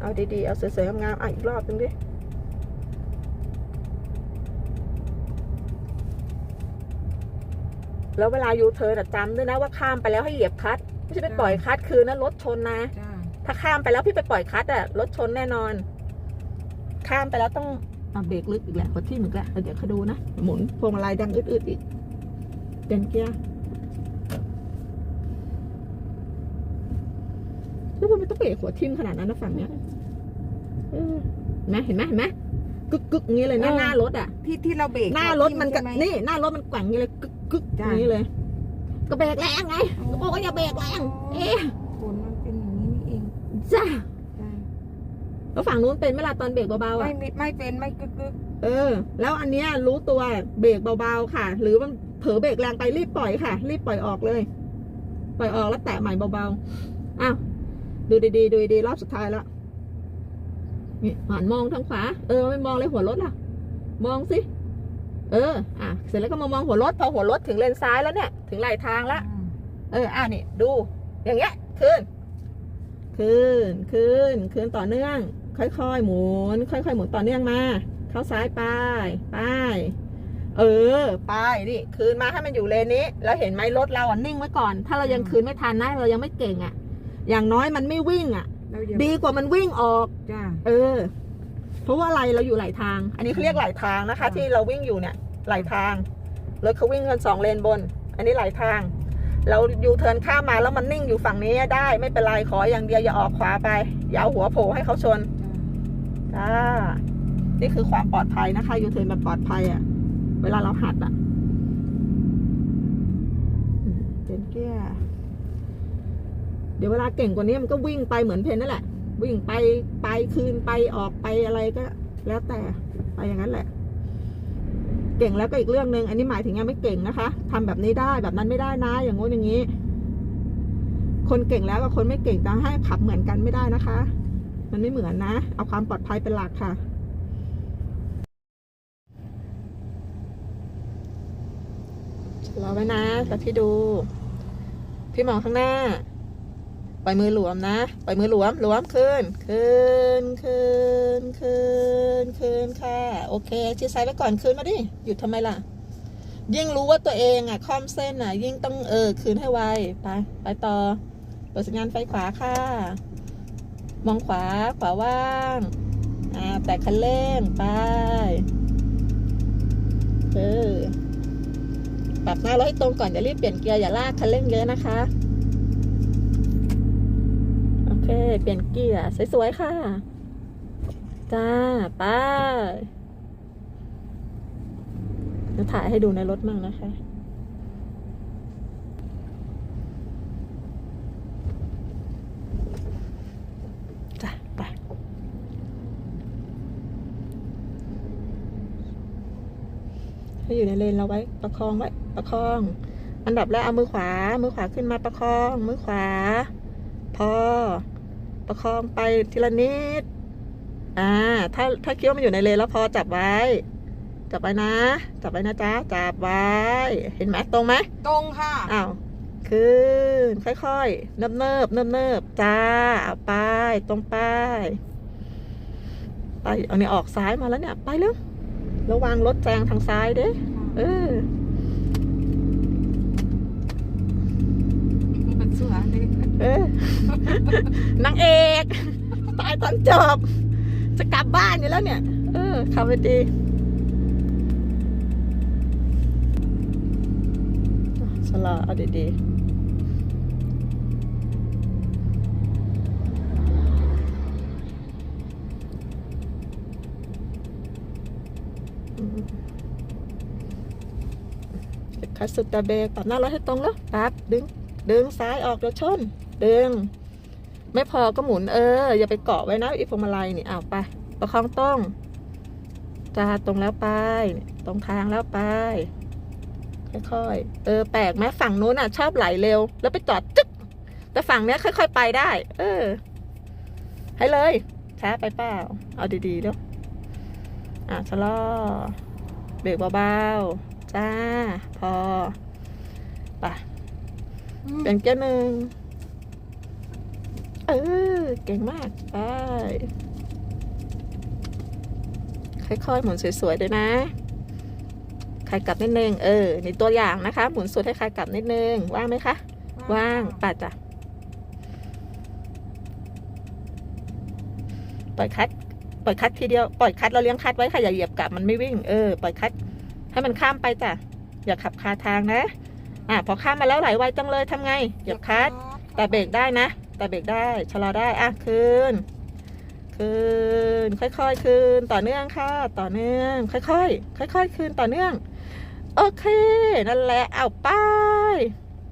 เอาดีๆ เอาสวยๆงามๆอะอีกรอบนึงดิแล้วเวลายูเทิร์นอะจำด้วยนะว่าข้ามไปแล้วให้เหยียบคลัตช์ไม่ใช่ไปปล่อยคลัตช์คืนนะรถชนนะจ้าถ้าข้ามไปแล้วพี่ไปปล่อยคลัตช์อะรถชนแน่นอน ข้ามไปแล้วต้องเอาเบรกลึกอีกแหละกดที่หมึกแหละเดี๋ยวเขาดูนะหมุนพวงมาลัยดังอึดๆอีกเปลี่ยนเกียร์ แล้วมันไม่ต้องเบรกหัวทิ่มขนาดนั้นนะฝั่งเนี้ยเออเห็นไหมเห็นไหมเห็นไหมกึกกึกๆอย่างนี้เลยหน้าหน้ารถอะ ที่ที่เราเบรกหน้ารถมันก็ใช่ไห นี่หน้ารถมันแกว่งอย่างนี้เลยกึกกึกอจ้ะย่างนี้เลย ก็เบรกแรงไงก็บอกว่าอย่าเบรกแรง เอ๊ะผลมันเป็นอย่างนี้นี่เองจ้าจ้าแล้วฝั่งนู้นเป็นเวลาตอนเบรกเบาๆไม่อะ มีไม่เป็นไม่กึกกึกเออ แล้วอันเนี้ยรู้ตัวเบรกเบาๆค่ะ หรือมันเผลอเบรกแรงไปรีบปล่อยค่ะ รีบปล่อยออกเลย ปล่อยออกแล้วแตะใหม่เบาๆอ้าว ดูดีๆดูดีๆรอบสุดท้ายแล้วนี่หันมองทางขวา เออ ไม่มองเลยหัวรถล่ะ มองสิ เออ อะ เสร็จแล้วก็มามองหัวรถ พอหัวรถถึงเลนซ้ายแล้วเนี่ย ถึงไหลทางละ เออ อะนี่ ดู อย่างเงี้ย ขึ้น ขึ้น ขึ้น ขึ้นต่อเนื่อง ค่อยๆ หมุน ค่อยๆ หมุนต่อเนื่องมา เข้าซ้ายไป ไป เออ ไป นี่ คืนมาให้มันอยู่เลนนี้ แล้วเห็นไหมรถเราอะนิ่งไว้ก่อน ถ้าเรายังคืนไม่ทันนะ เรายังไม่เก่งอะ อย่างน้อยมันไม่วิ่งอะ เราอย่าดีกว่ามันวิ่งออก จ้า เออ เพราะว่าอะไรเราอยู่ไหลทาง อันนี้เขาเรียกไหลทางนะคะอืมที่เราวิ่งอยู่เนี่ยไหลทางรถเขาวิ่งกันสองเลนบน อันนี้ไหลทาง เรายูเทิร์นข้ามมาแล้วมันนิ่งอยู่ฝั่งนี้ได้ไม่เป็นไรขออย่างเดียวอย่าออกขวาไป อย่าเอาหัวโผล่ให้เขาชนจ้านี่คือความปลอดภัยนะคะยูเทิร์นแบบปลอดภัยอะ่ะ เวลาเราหัดอะ่ะอืมเป็นเกียร์ เดี๋ยวเวลาเก่งกว่านี้มันก็วิ่งไปเหมือนเพนนั่นแหละ วิ่งไปไปคืนไปออกไปอะไรก็ แล้วแต่ไปอย่างนั้นแหละ เก่งแล้วก็อีกเรื่องหนึ่งอันนี้หมายถึงยังไม่เก่งนะคะทำแบบนี้ได้แบบนั้นไม่ได้นะ อย่างงู้นอย่างนี้ คนเก่งแล้วกับคนไม่เก่งจะให้ขับเหมือนกันไม่ได้นะคะ มันไม่เหมือนนะ เอาความปลอดภัยเป็นหลักค่ะรอไว้นะแต่พี่ดู พี่มองข้างหน้า ปล่อยมือหลวมนะ ปล่อยมือหลวมหลวมขึ้นขึ้นขึ้นขึ้นขึ้นค่ะ โอเคชี้ซ้ายไว้ก่อนขึ้นมาดิ หยุดทำไมล่ะ ยิ่งรู้ว่าตัวเองอะคล่อมเส้นอะ ยิ่งต้องเออคืนให้ไว ไป ไปต่อเปิดสัญญาณไฟขวาค่ะ มองขวาขวาว่างอ่าแตะคันเร่งไปเออปรับหน้ารถให้ตรงก่อนอย่ารีบเปลี่ยนเกียร์อย่าลากคันเร่งเยอะนะคะ เค เปลี่ยนเกียร์ สวยๆ ค่ะ จ้าไปจะถ่ายให้ดูในรถมั่งนะคะ จ้ะไปให้อยู่ในเลนเราไว้ ประคองไว้ ประคอง อันดับแรกเอามือขวา มือขวาขึ้นมาประคอง มือขวา พอ ประคองไปทีละนิด อ่า ถ้าถ้าคิดว่ามันอยู่ในเลนแล้วพอจับไว้ จับไว้นะ จับไว้นะจ๊ะ จับไว้ เห็นไหมตรงไหม ตรงค่ะ อ้าวขึ้นค่อยๆ เนิบเนิบเนิบเนิบๆจ้าเอาไป ตรงไป ไป เอาเนี่ยออกซ้ายมาแล้วเนี่ย ไปเร็ว ระวังรถแซงทางซ้ายเด้ เออ มันสวย เออนางเอกตายตอนจบ จะกลับบ้านอยู่แล้วเนี่ย เออขับไปดีชะลอเอาดีๆคัสตะเบรกปรับหน้ารถให้ตรงแล้วปั๊บดึง ดึงซ้ายออกเดี๋ยวชน ดึง ไม่พอก็หมุนเออ อย่าไปเกาะไว้นะอีพวงมาลัยนี่อ้าวไปประคองตรงจ้าตรงแล้วไป ตรงทางแล้วไปค่อยๆ เออ แปลกไหมฝั่งนู้นอะ ชอบไหลเร็ว แล้วไปจอดจึ๊ก แต่ฝั่งเนี้ยค่อยๆ ไปได้ เออ ให้เลย ช้าไปเปล่า เอาดีๆแล้วอะชะลอ เบรกเบาๆ จ้า พอ ไปเปลี่ยนเกียร์หนึ่ง เออ เก่งมาก ไป ค่อยๆ หมุนสวยๆด้วยนะคลายกลับนิดนึง เออ นี่ตัวอย่างนะคะ หมุนสุดให้คลายกลับนิดนึง ว่างไหมคะ ว่างปัดจ้ะปล่อยคัด ปล่อยคัดทีเดียว ปล่อยคัดเราเลี้ยงคัดไว้ค่ะ อย่าเหยียบกลับมันไม่วิ่ง เออ ปล่อยคัด ให้มันข้ามไปจ้ะ อย่าขับคาทางนะ อะ พอข้ามมาแล้วไหลไวจังเลยทำไง เหยียบคัด แต่เบรกได้นะ แต่เบรกได้ ชะลอได้ อะ คืน คืน ค่อยๆ คืน ต่อเนื่องค่ะ ต่อเนื่อง ค่อยๆ ค่อยๆ คืน ต่อเนื่อง โอเค นั่นแหละ เอาไป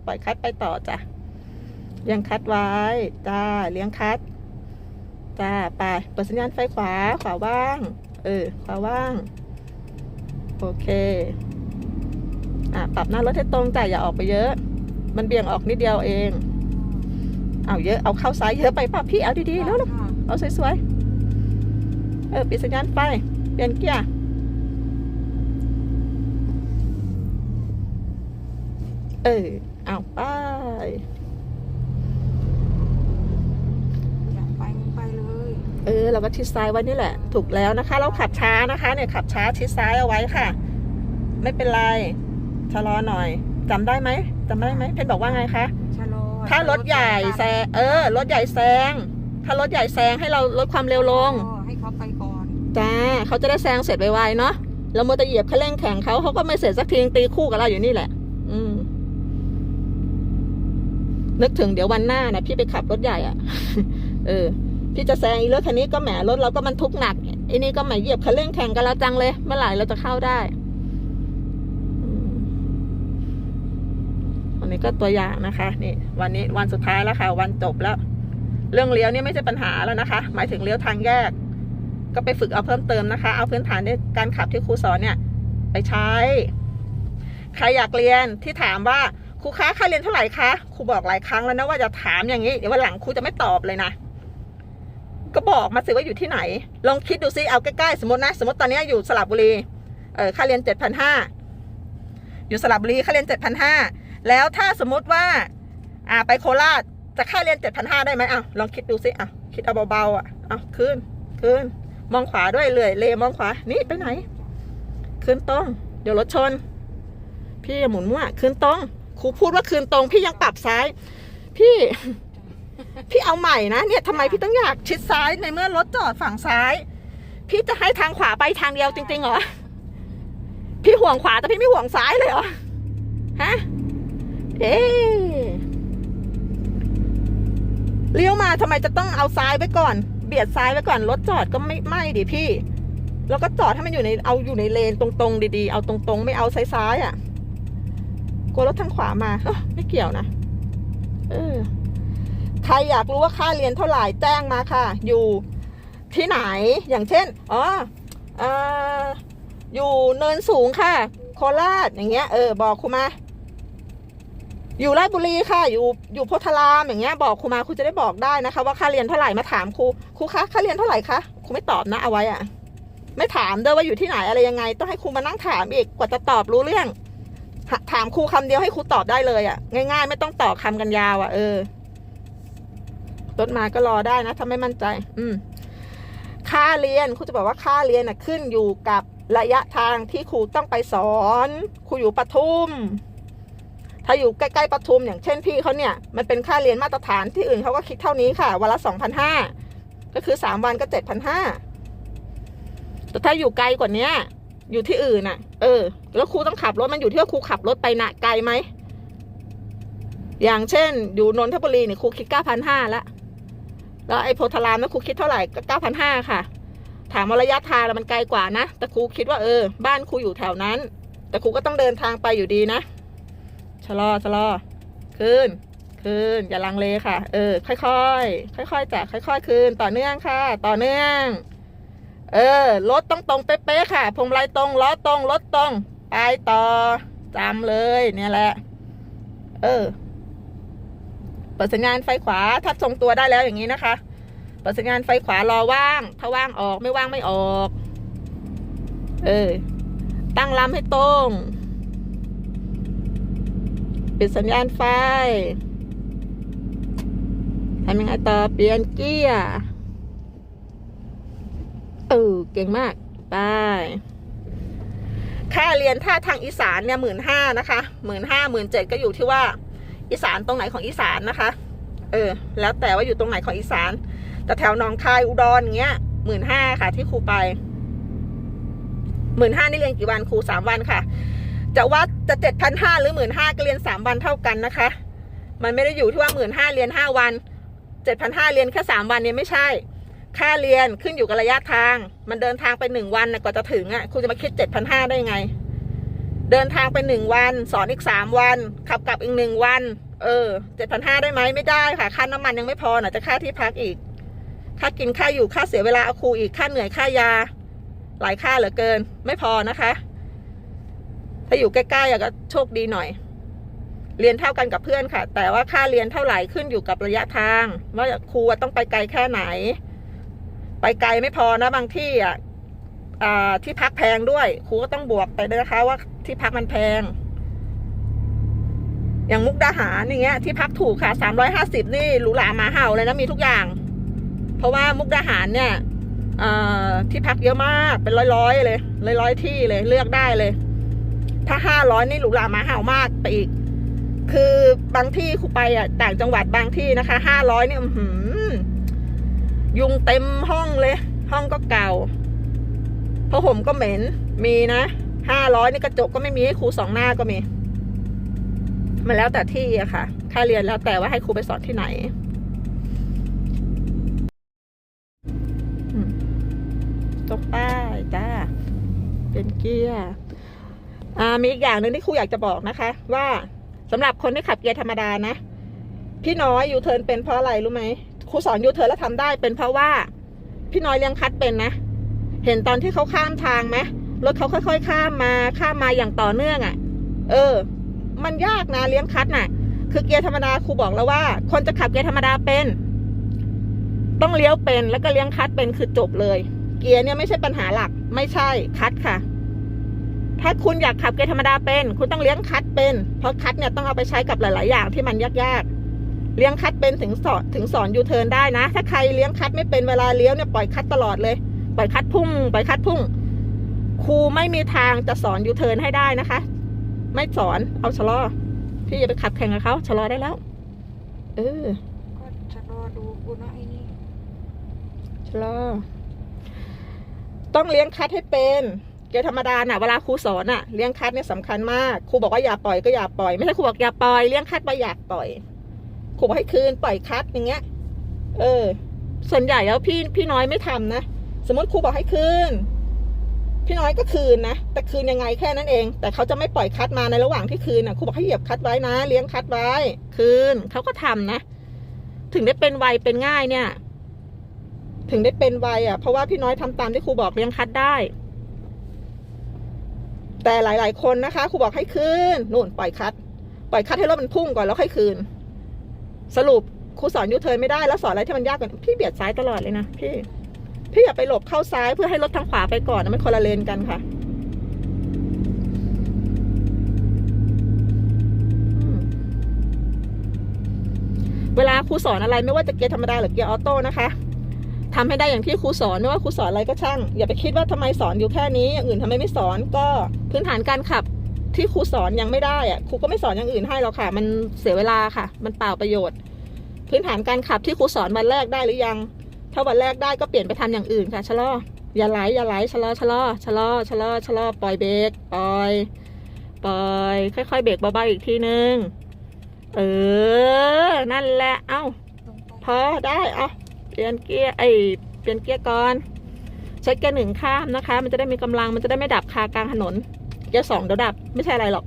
ปล่อยคัดไปต่อจ้ะเลี้ยงคัดไว้ จ้า เลี้ยงคัด จ้า ไป เปิดสัญญาณไฟขวา ขวาว่าง เออ ขวาว่าง โอเคอะปรับหน้ารถให้ตรงจ้ะอย่าออกไปเยอะ มันเบี่ยงออกนิดเดียวเอง เอาเยอะ เอาเข้าซ้ายเยอะไปป่ะพี่เอาดีๆแล้วค่ะเอาสวยๆ เออปิดสัญญาณไฟเปลี่ยนเกียร์ เออ เอาไปอยากไปมึงไปเลยเออเราก็ชิดซ้ายไว้นี่แหละ ถูกแล้วนะคะ เราขับช้านะคะ เนี่ยขับช้าชิดซ้ายเอาไว้ค่ะ ไม่เป็นไรชะลอหน่อยจำได้ไหมจำได้ไหมเพชรบอกว่าไงคะชะลอ ถ้ารถใหญ่แซงเออรถใหญ่แซง ถ้ารถใหญ่แซงให้เราลดความเร็วลงอ๋อให้เขาไปก่อนจ้าเขาจะได้แซงเสร็จไวๆเนาะเราโมวแต่เหยียบคันเร่งแข่งเขาเขาก็ไม่เสร็จสักทีตีคู่กับเราอยู่นี่แหละ อืม นึกถึงเดี๋ยววันหน้านะพี่ไปขับรถใหญ่อะเออ พี่จะแซงอีรถคันนี้ก็แหมรถเราก็บรรทุกหนักไอ้นี่ก็แหมเหยียบคันเร่งแข่งกันแล้วจังเลย เมื่อไหร่เราจะเข้าได้อืมันนี้ก็ตัวอย่างนะคะนี่วันนี้วันสุดท้ายแล้วค่ะ วันจบแล้ว เรื่องเลี้ยวนี่ไม่ใช่ปัญหาแล้วนะคะ หมายถึงเลี้ยวทางแยก ก็ไปฝึกเอาเพิ่มเติมนะคะ เอาพื้นฐานในการขับที่ครูสอนเนี่ย ไปใช้ ใครอยากเรียนที่ถามว่าครูคะค่าเรียนเท่าไหร่คะครูบอกหลายครั้งแล้วนะว่าจะถามอย่างนี้เดี๋ยววันหลังครูจะไม่ตอบเลยนะก็บอกมาสิว่าอยู่ที่ไหน ลองคิดดูซิเอาใกล้ๆสมมตินะ สมมติตอนนี้อยู่สระบุรีเออค่าเรียนเจ็ดพันห้าอยู่สระบุรีค่าเรียนเจ็ดพันห้า แล้วถ้าสมมติว่า อ่าไปโคราชจะค่าเรียนเจ็ดพันห้าได้ไหมอะลองคิดดูซิอะคิดเอาเบาๆอะเอาขึ้นขึ้น มองขวาด้วยเลยเลมองขวา นี่ไปไหนคืนตรง เดี๋ยวรถชน พี่อย่าหมุนมั่วคืนตรงครูพูดว่าคืนตรง พี่ยังปรับซ้าย พี่ พี่เอาใหม่นะเนี่ยทำไมพี่ต้องอยากชิดซ้ายในเมื่อรถจอดฝั่งซ้าย พี่จะให้ทางขวาไปทางเดียวจริงๆเหรอพี่ห่วงขวาแต่พี่ไม่ห่วงซ้ายเลยเหรอฮะ เอ๊เลี้ยวมาทำไมจะต้องเอาซ้ายไว้ก่อน เบียดซ้ายไว้ก่อน รถจอดก็ไม่ไม่ดิพี่ แล้วก็จอดให้มันอยู่ในเอาอยู่ในเลนตรงๆดีๆ เอาตรงๆ ไม่เอาซ้ายๆอะ กลัวรถทางขวามาไม่เกี่ยวนะ เออ ใครอยากรู้ว่าค่าเรียนเท่าไหร่แจ้งมาค่ะ อยู่ที่ไหน อย่างเช่น อ๋ออออยู่เนินสูงค่ะ โคราช อย่างเงี้ย เออ บอกครูมา อยู่ราชบุรีค่ะ อยู่อยู่โพธารามอย่างเงี้ยบอกครูมาครูจะได้บอกได้นะคะ ว่าค่าเรียนเท่าไหร่มาถามครูครูคะค่าเรียนเท่าไหร่คะครูไม่ตอบนะเอาไว้อะไม่ถามด้วยว่าอยู่ที่ไหนอะไรยังไง ต้องให้ครูมานั่งถามอีกกว่าจะตอบรู้เรื่อง ถามครูคำเดียวให้ครูตอบได้เลยอะง่าย ๆ ไม่ต้องต่อคำกันยาวอะเออรถมาก็รอได้นะถ้าไม่มั่นใจ อืมค่าเรียนครูจะบอกว่าค่าเรียนน่ะขึ้นอยู่กับระยะทางที่ครูต้องไปสอน ครูอยู่ปทุม ถ้าอยู่ใกล้ๆปทุมอย่างเช่นพี่เขาเนี่ยมันเป็นค่าเรียนมาตรฐานที่อื่นเขาก็คิดเท่านี้ค่ะ วันละสองพันห้าก็คือสามวันก็เจ็ดพันห้าแต่ถ้าอยู่ไกลกว่าเนี้ยอยู่ที่อื่นน่ะ เออ แล้วครูต้องขับรถมันอยู่ที่ว่าครูขับรถไปนะไกลไหม อย่างเช่น อยู่นนทบุรีเนี่ยครูคิดเก้าพันห้าละ แล้วไอ้โพธารามนะครูคิดเท่าไหร่ก็เก้าพันห้าค่ะ ถามว่าระยะทางแล้วมันไกลกว่านะ แต่ครูคิดว่าเออ บ้านครูอยู่แถวนั้น แต่ครูก็ต้องเดินทางไปอยู่ดีนะ ชะลอชะลอขึ้นขึ้นอย่าลังเลค่ะ เออ ค่อยๆค่อยๆจ้ะค่อยๆคืนต่อเนื่องค่ะ ต่อเนื่อง เออรถต้องตรงเป๊ะๆค่ะพวงมาลัยตรงล้อตรงรถตรงไปต่อจำเลยเนี่ยแหละ เออเปิดสัญญาณไฟขวาถ้าทรงตัวได้แล้วอย่างนี้นะคะเปิดสัญญาณไฟขวารอว่าง ถ้าว่างออกไม่ว่างไม่ออก เออตั้งลำให้ตรง ปิดสัญญาณไฟทำยังไงต่อเปลี่ยนเกียร์เออเก่งมาก ไปค่าเรียนถ้าทางอีสานเนี่ยหมื่นห้านะคะหมื่นห้าหมื่นเจ็ดก็อยู่ที่ว่า อีสานตรงไหนของอีสานนะคะ เออ แล้วแต่ว่าอยู่ตรงไหนของอีสาน แต่แถวหนองคายอุดรเงี้ยหมื่นห้าค่ะที่ครูไปหมื่นห้านี่เรียนกี่วันครูสามวันค่ะ จะว่าจะเจ็ดพันห้าหรือหมื่นห้าก็เรียนสามวันเท่ากันนะคะ มันไม่ได้อยู่ที่ว่าหมื่นห้าเรียนห้าวันเจ็ดพันห้าเรียนแค่สามวันเนี่ยไม่ใช่ ค่าเรียนขึ้นอยู่กับระยะทาง มันเดินทางไปหนึ่งวันน่ะกว่าจะถึงอะคุณจะมาคิดเจ็ดพันห้าได้ไง เดินทางไปหนึ่งวัน สอนอีกสามวัน ขับกลับอีกหนึ่งวัน เออเจ็ดพันห้าได้ไหมไม่ได้ค่ะค่าน้ำมันยังไม่พอน่ะจะค่าที่พักอีก ค่ากินค่าอยู่ค่าเสียเวลาเอาครูอีกค่าเหนื่อยค่ายา หลายค่าเหลือเกิน ไม่พอนะคะ ถ้าอยู่ใกล้ๆก็โชคดีหน่อย เรียนเท่ากันกับเพื่อนค่ะ แต่ว่าค่าเรียนเท่าไหร่ขึ้นอยู่กับระยะทาง ว่าครูต้องไปไกลแค่ไหน ไปไกลไม่พอนะบางที่อะที่พักแพงด้วย ครูก็ต้องบวกไปด้วยนะคะว่าที่พักมันแพง อย่างมุกดาหารอย่างเงี้ย ที่พักถูกค่ะสามร้อยห้าสิบนี่หรูหรามาเห่าเลยนะมีทุกอย่าง เพราะว่ามุกดาหารเนี่ยอที่พักเยอะมากเป็นร้อยๆเลยร้อยๆที่เลยเลือกได้เลย ถ้าห้าร้อยนี่หรูหราหมาเห่ามากไปอีก คือบางที่ครูไปอะต่างจังหวัดบางที่นะคะห้าร้อยเนี่ยหืมยุงเต็มห้องเลย ห้องก็เก่าผ้าห่มก็เหม็น มีนะห้าร้อยนี่กระจกก็ไม่มีให้ครูสองหน้าก็มี มันแล้วแต่ที่อะค่ะ ค่าเรียนแล้วแต่ว่าให้ครูไปสอนที่ไหน ตกป้ายจ้า เป็นเกียร์ มีอีกอย่างหนึ่งที่ครูอยากจะบอกนะคะ ว่าสำหรับคนที่ขับเกียร์ธรรมดานะ พี่น้อยยูเทิร์นเป็นเพราะอะไรรู้ไหมครูสอนยูเทิร์นแล้วทำได้เป็นเพราะว่า พี่น้อยเลี้ยงคัดเป็นนะ เห็นตอนที่เขาข้ามทางไหมรถเขาค่อย ๆ ข้ามมาข้ามมาอย่างต่อเนื่องอะ่ะ เออ มันยากนะเลี้ยงคัดน่ะ คือเกียร์ธรรมดาครูบอกแล้วว่า คนจะขับเกียร์ธรรมดาเป็น ต้องเลี้ยวเป็นแล้วก็เลี้ยงคัดเป็นคือจบเลย เกียร์เนี่ยไม่ใช่ปัญหาหลักไม่ใช่คัดค่ะ ถ้าคุณอยากขับเกียร์ธรรมดาเป็น คุณต้องเลี้ยงคัดเป็น เพราะคัดเนี่ยต้องเอาไปใช้กับหลาย ๆ อย่างที่มันยาก ๆ เลี้ยงคัดเป็นถึงสอนถึงสอนยูเทิร์นได้นะ ถ้าใครเลี้ยงคัดไม่เป็นเวลาเลี้ยวเนี่ยปล่อยคัดตลอดเลย ปล่อยคัดพุ่ง ปล่อยคัดพุ่ง ครูไม่มีทางจะสอนยูเทิร์นให้ได้นะคะ ไม่สอน เอาชะลอพี่อย่าไปขับแข่งกับเขาชะลอได้แล้ว เออ ก็จะรอดูกูนะไอ้นี่ชะลอ ต้องเลี้ยงคัดให้เป็น เกียรธรรมดาน่ะเวลาครูสอนน่ะเลี้ยงคัดเนี่ยสำคัญมากครูบอกว่าอย่าปล่อยก็อย่าปล่อย ไม่ใช่ครูบอกอย่าปล่อยเลี้ยงคัดไปอยากปล่อยครูบอกให้คืนปล่อยคัดอย่างเงี้ย เออ ส่วนใหญ่แล้วพี่พี่น้อยไม่ทำนะสมมติครูบอกให้คืนพี่น้อยก็คืนนะแต่คืนยังไงแค่นั้นเอง แต่เขาจะไม่ปล่อยคัดมาในระหว่างที่คืนน่ะครูบอกให้เหยียบคัดไว้นะ เลี้ยงคัดไว้ คืนเขาก็ทำนะ ถึงได้เป็นไวเป็นง่ายเนี่ย ถึงได้เป็นไวอะเพราะว่าพี่น้อยทำตามที่ครูบอกเลี้ยงคัดได้ แต่หลาย ๆ คนนะคะครูบอกให้คืนนู่นปล่อยคัด ปล่อยคัดให้รถมันพุ่งก่อนแล้วค่อยคืน สรุปครูสอนยูเทิร์นไม่ได้แล้วสอนอะไรที่มันยากกว่าพี่เบียดซ้ายตลอดเลยนะพี่พี่อย่าไปหลบเข้าซ้ายเพื่อให้รถทางขวาไปก่อนนะมันคนละเลนกันค่ะเวลาครูสอนอะไรไม่ว่าจะเกียร์ธรรมดาหรือเกียร์ออโต้นะคะ ทำให้ได้อย่างที่ครูสอนไม่ว่าครูสอนอะไรก็ช่าง อย่าไปคิดว่าทำไมสอนอยู่แค่นี้อย่างอื่นทำไมไม่สอนก็พื้นฐานการขับที่ครูสอนยังไม่ได้อะครูก็ไม่สอนอย่างอื่นให้หรอกค่ะ มันเสียเวลาค่ะ มันเปล่าประโยชน์ พื้นฐานการขับที่ครูสอนวันแรกได้หรือยัง ถ้าวันแรกได้ก็เปลี่ยนไปทำอย่างอื่นค่ะชะลออย่าไหลอย่าไหลชะลอชะลอชะลอชะลอชะลอปล่อยเบรกปล่อยปล่อย ค่อยๆเบรกเบาๆอีกทีนึงเออนั่นแหละเอ้าพอได้เอา เปลี่ยนเกียร์ไอเปลี่ยนเกียร์ก่อนใช้เกียร์หนึ่งข้ามนะคะ มันจะได้มีกำลังมันจะได้ไม่ดับคากลางถนน เกียร์สองเดี๋ยวดับไม่ใช่อะไรหรอก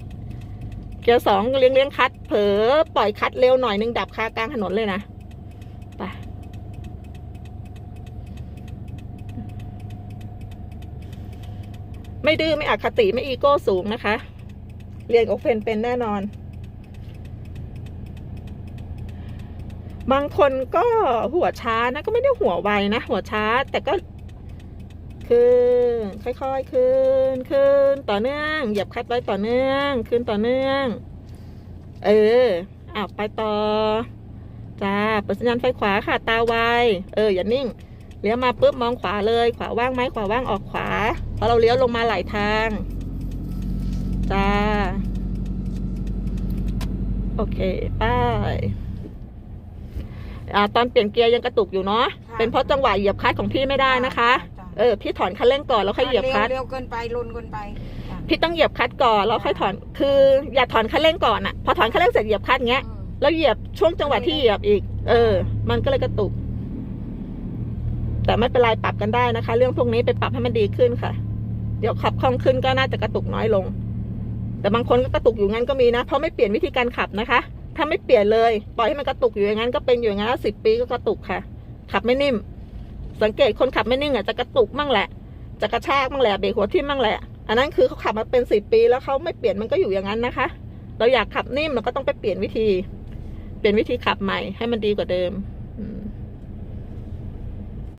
เกียร์สองเลี้ยงเลี้ยงคัดเผลอปล่อยคัดเร็วหน่อยนึงดับคากลางถนนเลยนะไปไม่ดื้อไม่อคติไม่อีโก้สูงนะคะ เรียนกับเฟนเป็นแน่นอน บางคนก็หัวช้านะก็ไม่ได้หัวไวนะ หัวช้าแต่ก็คืนค่อยๆคืนคืนต่อเนื่องเหยียบคัดไว้ต่อเนื่องคืนต่อเนื่อง เอออ้าวไปต่อจ้าเปิดสัญญาณไฟขวาค่ะตาไวเอออย่านิ่งเลี้ยวมาปุ๊บมองขวาเลย ขวาว่างไหมขวาว่างออกขวาเพราะเราเลี้ยวลงมาหลายทางจ้าโอเคไป อ่าตอนเปลี่ยนเกียร์ยังกระตุกอยู่เนาะเป็นเพราะจังหวะเหยียบคลัตช์ของพี่ไม่ได้นะคะ จ้เออพี่ถอนคันเร่งก่อนแล้วค่อยเหยียบคลัตช์เร็วเกินไปลนเกินไปจ้ะพี่ต้องเหยียบคลัตช์ก่อนแล้วค่อยถอนคืออย่าถอนคันเร่งก่อนอะพอถอนคันเร่งเสร็จเหยียบคลัตช์เงี้ย อืมแล้วเหยียบช่วงจังหวะที่เหยียบอีก เออ มันก็เลยกระตุก แต่ไม่เป็นไรปรับกันได้นะคะ เรื่องพวกนี้ไปปรับให้มันดีขึ้นค่ะ เดี๋ยวขับคล่องขึ้นก็น่าจะกระตุกน้อยลง แต่บางคนก็กระตุกอยู่งั้นก็มีนะ เพราะไม่เปลี่ยนวิธีการขับนะคะ ถ้าไม่เปลี่ยนเลย ปล่อยให้มันกระตุกอยู่อย่างนั้นก็เป็นอยู่อย่างนั้นสิบปีก็กระตุกค่ะ ขับไม่นิ่ม สังเกตคนขับไม่นิ่งอะจะกระตุกมั่งแหละ จะกระชากมั่งแหละเบรกหัวทิ่มมั่งแหละ อันนั้นคือเขาขับมาเป็นสิบปีแล้วเขาไม่เปลี่ยนมันก็อยู่อย่างนั้นนะคะ เราอยากขับนิ่มเราก็ต้องไปเปลี่ยนวิธี เปลี่ยนวิธีขับใหม่ให้มันดีกว่าเดิม